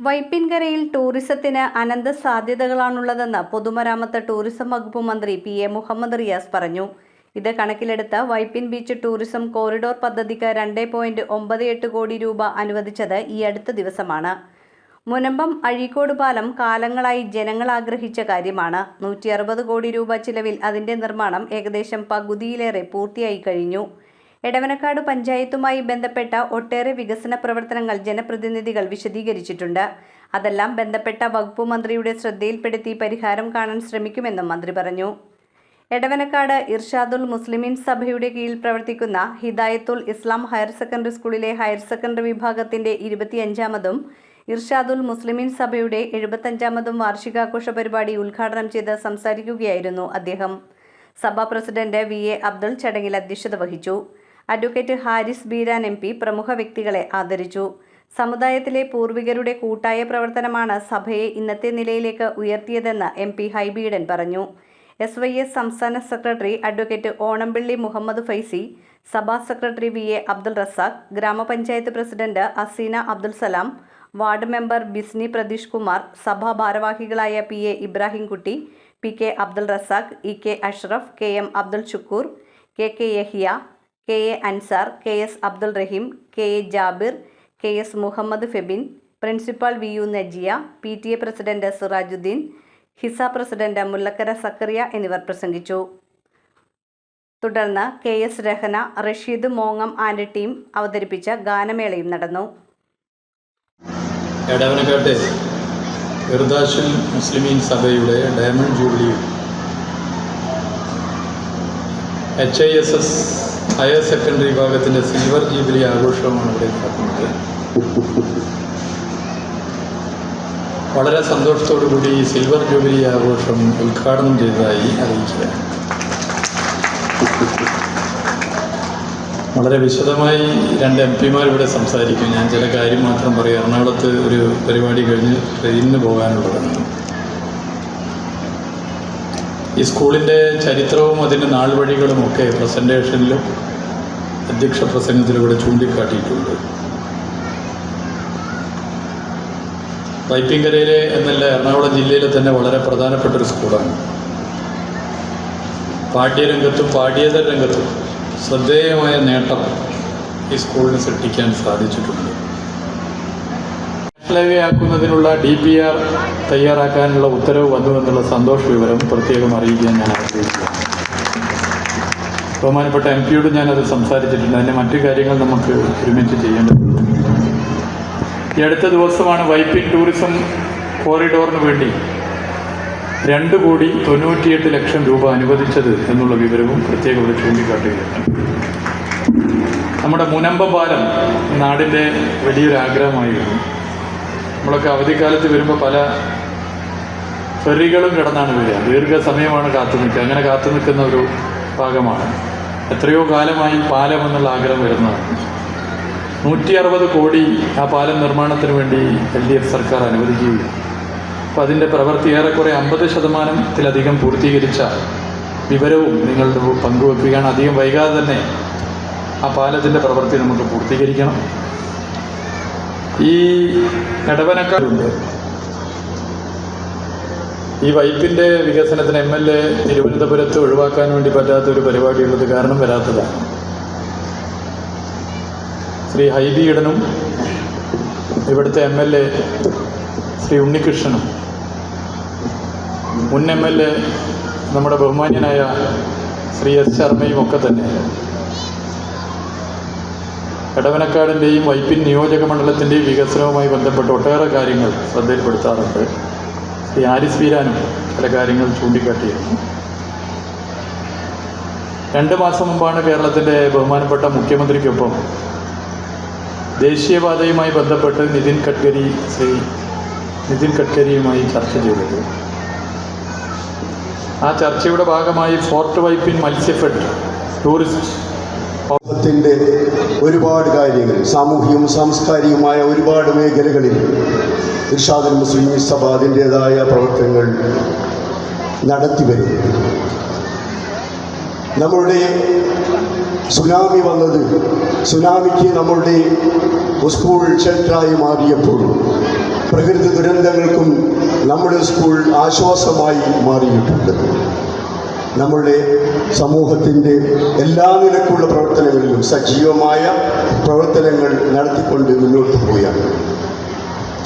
വൈപ്പിൻകരയിൽ ടൂറിസത്തിന് അനന്ത സാധ്യതകളാണുള്ളതെന്ന് പൊതുമരാമത്ത് ടൂറിസം വകുപ്പ് മന്ത്രി പി എ മുഹമ്മദ് റിയാസ് പറഞ്ഞു. ഇത് കണക്കിലെടുത്ത് വൈപ്പിൻ ബീച്ച് ടൂറിസം കോറിഡോർ പദ്ധതിക്ക് രണ്ട് പോയിന്റ് ഒമ്പത് എട്ട് കോടി രൂപ അനുവദിച്ചത് ഈ അടുത്ത ദിവസമാണ്. മുനമ്പം അഴീക്കോട് പാലം കാലങ്ങളായി ജനങ്ങൾ ആഗ്രഹിച്ച കാര്യമാണ്. നൂറ്റി അറുപത് കോടി രൂപ ചിലവിൽ അതിന്റെ നിർമ്മാണം ഏകദേശം പകുതിയിലേറെ പൂർത്തിയായി കഴിഞ്ഞു. എടവനക്കാട് പഞ്ചായത്തുമായി ബന്ധപ്പെട്ട ഒട്ടേറെ വികസന പ്രവർത്തനങ്ങൾ ജനപ്രതിനിധികൾ വിശദീകരിച്ചിട്ടുണ്ട്. അതെല്ലാം ബന്ധപ്പെട്ട വകുപ്പ് മന്ത്രിയുടെ ശ്രദ്ധയിൽപ്പെടുത്തി പരിഹാരം കാണാൻ ശ്രമിക്കുമെന്നും മന്ത്രി പറഞ്ഞു. എടവനക്കാട് ഇർഷാദുൽ മുസ്ലിമീൻ സഭയുടെ കീഴിൽ പ്രവർത്തിക്കുന്ന ഹിദായത്തുൽ ഇസ്ലാം ഹയർ സെക്കൻഡറി സ്കൂളിലെ ഹയർ സെക്കൻഡറി വിഭാഗത്തിന്റെ ഇരുപത്തിയഞ്ചാമതും ഇർഷാദുൽ മുസ്ലിമീൻ സഭയുടെ എഴുപത്തഞ്ചാമതും വാർഷികാഘോഷ പരിപാടി ഉദ്ഘാടനം ചെയ്ത് സംസാരിക്കുകയായിരുന്നു അദ്ദേഹം. സഭാ പ്രസിഡന്റ് വി എ അബ്ദുൾ ചടങ്ങിൽ അധ്യക്ഷത വഹിച്ചു. Advocate Haris Beeran M P പ്രമുഖ വ്യക്തികളെ ആദരിച്ചു. സമുദായത്തിലെ പൂർവികരുടെ കൂട്ടായ പ്രവർത്തനമാണ് സഭയെ ഇന്നത്തെ നിലയിലേക്ക് ഉയർത്തിയതെന്ന് എം പി ഹൈബീഡൻ പറഞ്ഞു. എസ് വൈ എസ് സംസ്ഥാന സെക്രട്ടറി അഡ്വക്കേറ്റ് ഓണംപിള്ളി മുഹമ്മദ് ഫൈസി സഭാ secretary V A Abdul Razak grama panchayat president Aseena Abdul Salam ward member Bisni Pratheesh Kumar സഭാ ഭാരവാഹികളായ P A Ibrahimkutty P K Abdul Razak E K Ashraf K M Abdul Shukkur K K Yahiya K A Ansar K S Abdul Raheem K A Jabir K S Muhammad Febin principal V U Najiya P T A president Sirajuddeen Hiza president Mullakkara Zakariya എന്നിവർ പ്രസംഗിച്ചു. തുടർന്ന് K S Rahana Rasheed മോങ്ങം and team അവതരിപ്പിച്ച ഗാനമേളയും നടന്നു. എടവനക്കാട്ടെ മുസ്ലിമീൻ സഭയുടെ diamond jubilee H I S S higher secondary വിഭാഗത്തിന്റെ സിൽവർ ജൂബിലി ആഘോഷമാണ് ഇവിടെ നടക്കുന്നത്. വളരെ സന്തോഷത്തോടു കൂടി ഈ സിൽവർ ജൂബിലി ആഘോഷം ഉദ്ഘാടനം ചെയ്തതായി അറിയിക്കുകയാണ് വളരെ വിശദമായി രണ്ട് എം പിമാർ ഇവിടെ സംസാരിക്കും. ഞാൻ ചില കാര്യം മാത്രം പറയും. എറണാകുളത്ത് ഒരു പരിപാടി കഴിഞ്ഞ് ട്രെയിനിന് പോകാനുള്ളതാണ്. ഈ സ്കൂളിന്റെ ചരിത്രവും അതിന്റെ നാൾവഴികളുമൊക്കെ പ്രസന്റേഷനിലും അധ്യക്ഷ പ്രസംഗത്തിലൂടെ ചൂണ്ടിക്കാട്ടിയിട്ടുണ്ട്. വൈപ്പിങ്കരയിലെ എന്നല്ല എറണാകുളം ജില്ലയിലെ തന്നെ വളരെ പ്രധാനപ്പെട്ട ഒരു സ്കൂളാണ്. പാഠ്യരംഗത്തും പാഠ്യേതര രംഗത്തും ശ്രദ്ധേയമായ നേട്ടം ഈ സ്കൂളിന് സൃഷ്ടിക്കാൻ സാധിച്ചിട്ടുണ്ട്. ആക്കുന്നതിനുള്ള ഡി പി ആർ തയ്യാറാക്കാനുള്ള ഉത്തരവ് വന്നു എന്നുള്ള സന്തോഷ വിവരം പ്രത്യേകം അറിയിക്കാൻ ഞാൻ ആഗ്രഹിക്കുന്നു. ബഹുമാനപ്പെട്ട എം പിയോട് ഞാനത് സംസാരിച്ചിട്ടുണ്ട്. അതിന്റെ മറ്റു കാര്യങ്ങൾ നമുക്ക് ഒരുമിച്ച് ചെയ്യേണ്ടതുണ്ട്. ഈ അടുത്ത ദിവസമാണ് വൈപ്പിൻ ടൂറിസം കോറിഡോറിന് വേണ്ടി രണ്ട് കോടി തൊണ്ണൂറ്റിയെട്ട് ലക്ഷം രൂപ അനുവദിച്ചത് എന്നുള്ള വിവരവും പ്രത്യേകം ഇവിടെ ചൂണ്ടിക്കാട്ടുകയാണ് നമ്മുടെ മുനമ്പ പാലം നാടിന്റെ വലിയൊരു ആഗ്രഹമായിരുന്നു. നമ്മളൊക്കെ അവധിക്കാലത്ത് വരുമ്പോൾ പല ഫെറികളും കിടന്നാണ് വരിക. ദീർഘസമയമാണ് കാത്തു നിൽക്കുക അങ്ങനെ കാത്തു നിൽക്കുന്ന ഒരു ഭാഗമാണ്. എത്രയോ കാലമായി പാലം എന്നുള്ള ആഗ്രഹം വരുന്നതാണ്. നൂറ്റി അറുപത് കോടി ആ പാലം നിർമ്മാണത്തിന് വേണ്ടി എൽ ഡി എഫ് സർക്കാർ അനുവദിക്കുകയും അപ്പം അതിന്റെ പ്രവൃത്തി ഏറെക്കുറെ അമ്പത് ശതമാനത്തിലധികം പൂർത്തീകരിച്ച വിവരവും നിങ്ങളുടെ പങ്കുവെക്കുകയാണ്. അധികം വൈകാതെ തന്നെ ആ പാലത്തിന്റെ പ്രവൃത്തി നമുക്ക് പൂർത്തീകരിക്കണം. ഈ ഇടവനക്കാരുണ്ട് ഈ വൈപ്പിന്റെ വികസനത്തിന് എം എൽ എ തിരുവനന്തപുരത്ത് ഒഴിവാക്കാൻ വേണ്ടി പറ്റാത്ത ഒരു പരിപാടിയുള്ളത് കാരണം വരാത്തതാണ്. ശ്രീ ഹൈബി ഇവിടുത്തെ എം എൽ എ ശ്രീ ഉണ്ണികൃഷ്ണനും. മുൻ എം എൽ എ നമ്മുടെ ബഹുമാന്യനായ ശ്രീ എസ് ശർമ്മയും ഒക്കെ തന്നെ. എടവനക്കാടിന്റെയും വൈപ്പിൻ നിയോജക മണ്ഡലത്തിന്റെയും വികസനവുമായി ബന്ധപ്പെട്ട് ഒട്ടേറെ കാര്യങ്ങൾ ശ്രദ്ധയിൽപ്പെടുത്താറുണ്ട്. ശ്രീ ആരിസ് വീരാനും ചില കാര്യങ്ങൾ ചൂണ്ടിക്കാട്ടിയിരുന്നു. രണ്ട് മാസം മുമ്പാണ് കേരളത്തിന്റെ ബഹുമാനപ്പെട്ട മുഖ്യമന്ത്രിക്കൊപ്പം ദേശീയപാതയുമായി ബന്ധപ്പെട്ട് നിതിൻ ഗഡ്കരി ശ്രീ നിതിൻ ഗഡ്കരിയുമായി ചർച്ച ചെയ്തത്. ആ ചർച്ചയുടെ ഭാഗമായി ഫോർട്ട് വൈപ്പിൻ മത്സ്യഫെഡ് ടൂറിസ്റ്റ് സമൂഹത്തിന്റെ ഒരുപാട് കാര്യങ്ങൾ സാമൂഹികവും സാംസ്കാരികവുമായ ഒരുപാട് മേഖലകളിൽ ഇർഷാദുൽ മുസ്ലിം സഭ അതിന്റേതായ പ്രവർത്തനങ്ങൾ നടത്തി വരുന്നു നമ്മളുടെ സുനാമി വന്നത് സുനാമിക്ക് നമ്മളുടെ സ്കൂൾ ഷെൽട്ടറായി മാറിയപ്പോൾ പ്രകൃതി ദുരന്തങ്ങൾക്കും നമ്മുടെ സ്കൂൾ ആശ്വാസമായി മാറിയിട്ടുണ്ട്. നമ്മളുടെ സമൂഹത്തിന്റെ എല്ലാ നിലക്കുള്ള പ്രവർത്തനങ്ങളിലും സജീവമായ പ്രവർത്തനങ്ങൾ നടത്തിക്കൊണ്ട് മുന്നോട്ട് പോവുകയാണ്.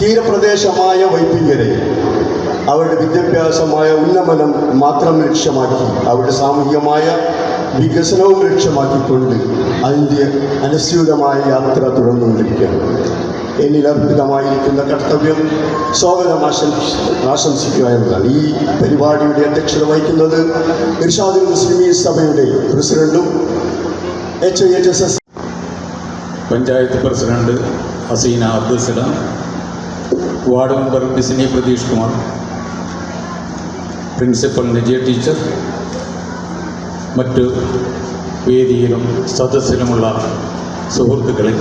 തീരപ്രദേശമായ വൈപ്പിങ്കരയിൽ അവരുടെ വിദ്യാഭ്യാസമായ ഉന്നമനം മാത്രം ലക്ഷ്യമാക്കി അവരുടെ സാമൂഹികമായ വികസനവും ലക്ഷ്യമാക്കിക്കൊണ്ട് അതിന്റെ അനുസ്യൂതമായ യാത്ര തുടർന്നുകൊണ്ടിരിക്കുകയാണ്. എന്നിൽ അർപ്പിതമായിരിക്കുന്ന കർത്തവ്യം സ്വാഗതം ആശംസ ആശംസിക്കുക എന്നതാണ്. ഈ പരിപാടിയുടെ അധ്യക്ഷത വഹിക്കുന്നത് ഇർഷാദുൽ മുസ്ലിമീ സഭയുടെ പ്രസിഡന്റും H H S S panchayat president Haseena Abdul Salam ward member Bisini Pratheesh Kumar principal Nijaya teacher മറ്റ് വേദിയിലും സദസ്സിലുമുള്ള സുഹൃത്തുക്കളെ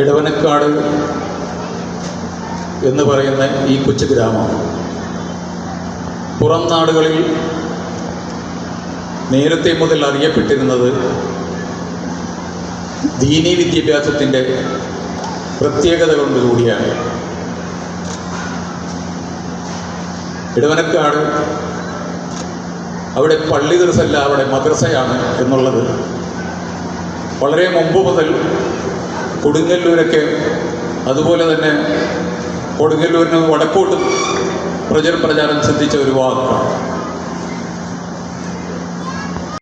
ഇടവനക്കാട് എന്ന് പറയുന്ന ഈ കൊച്ചു ഗ്രാമം. പുറം നാടുകളിൽ നേരത്തെ മുതൽ അറിയപ്പെട്ടിരുന്നത് ദീനീ വിദ്യാഭ്യാസത്തിന്റെ പ്രത്യേകത കൊണ്ടുകൂടിയാണ്. ഇടവനക്കാട് അവിടെ പള്ളി ദർസല്ല അവിടെ മദ്രസയാണ് എന്നുള്ളത് വളരെ മുമ്പ് മുതൽ കൊടുങ്ങല്ലൂരൊക്കെ അതുപോലെ തന്നെ കൊടുങ്ങല്ലൂരിന് വടക്കോട്ട് പ്രചര പ്രചാരം ശ്രദ്ധിച്ച ഒരു വാക്കാണ്.